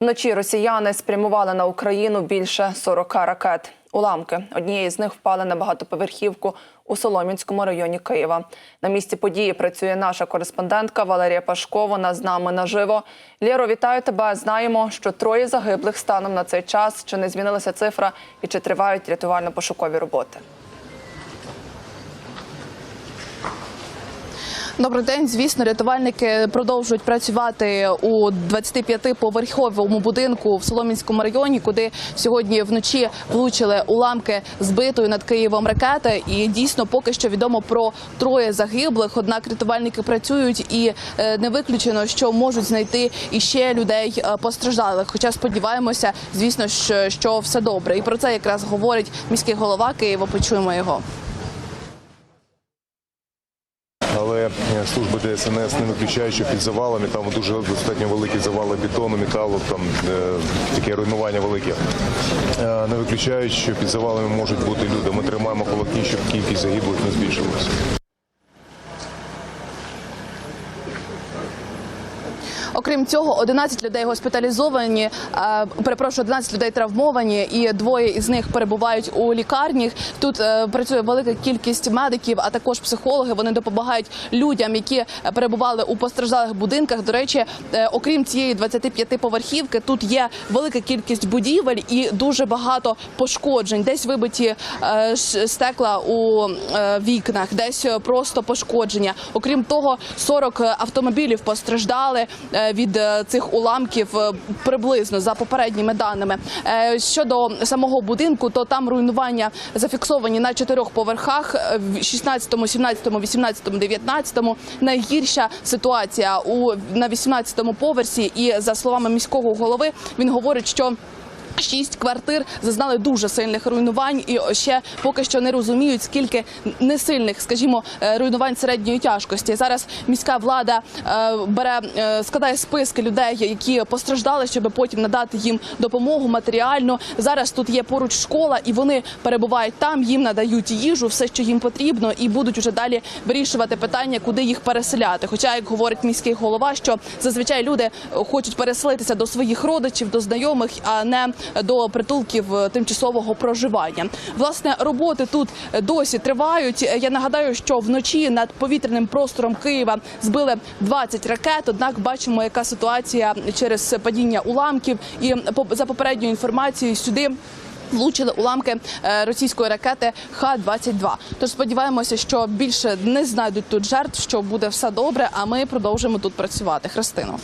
Вночі росіяни спрямували на Україну більше 40 ракет. Уламки однієї з них впали на багатоповерхівку у Солом'янському районі Києва. На місці події працює наша кореспондентка Валерія Пашко. Вона з нами наживо. Лєро, вітаю тебе. Знаємо, що троє загиблих станом на цей час. Чи не змінилася цифра і чи тривають рятувально-пошукові роботи? Добрий день. Звісно, рятувальники продовжують працювати у 25-поверховому будинку в Соломінському районі, куди сьогодні вночі влучили уламки збитої над Києвом ракети. І дійсно поки що відомо про троє загиблих. Однак рятувальники працюють і е, не виключено, що можуть знайти іще людей е, постраждалих. Хоча сподіваємося, звісно, що, що все добре. І про це якраз говорить міський голова Києва. Почуємо його. Але служби ДСНС не виключають, що під завалами там дуже достатньо великі завали бетону, металу, там е, таке руйнування велике. Е, не виключають, що під завалами можуть бути люди. Ми тримаємо кулаки, щоб кількість загиблих не збільшилася. Окрім цього, 11 людей госпіталізовані. е, Перепрошую, 11 людей травмовані, і двоє із них перебувають у лікарні. Тут е, працює велика кількість медиків, а також психологи. Вони допомагають людям, які е, перебували у постраждалих будинках. До речі, окрім цієї 25-поверхівки, тут є велика кількість будівель і дуже багато пошкоджень. Десь вибиті стекла у вікнах, десь просто пошкодження. Окрім того, 40 автомобілів постраждали від е, цих уламків е, приблизно за попередніми даними. Е, Щодо самого будинку, то там руйнування зафіксовані на чотирьох поверхах: е, в 16, 17, 18, 19. Найгірша ситуація у на 18-му поверсі. І за словами міського голови, він говорить, що Шість квартир зазнали дуже сильних руйнувань, і ще поки що не розуміють, скільки несильних, скажімо, е, руйнувань середньої тяжкості. Зараз міська влада е, бере е, складає списки людей, які постраждали, щоб потім надати їм допомогу матеріальну. Зараз тут є поруч школа, і вони перебувають там. Їм надають їжу, все, що їм потрібно, і будуть уже далі вирішувати питання, куди їх переселяти. Хоча, як говорить міський голова, що зазвичай люди хочуть переселитися до своїх родичів, до знайомих, а не до притулків е, тимчасового проживання. Власне, роботи тут досі тривають. Я нагадаю, що вночі над повітряним простором Києва збили 20 ракет. Однак бачимо, яка ситуація через падіння уламків. І за попередньою інформацією сюди. Влучили уламки е, російської ракети Х-22. Тож сподіваємося, що більше не знайдуть тут жертв, що буде все добре. А ми продовжимо тут працювати. Христино.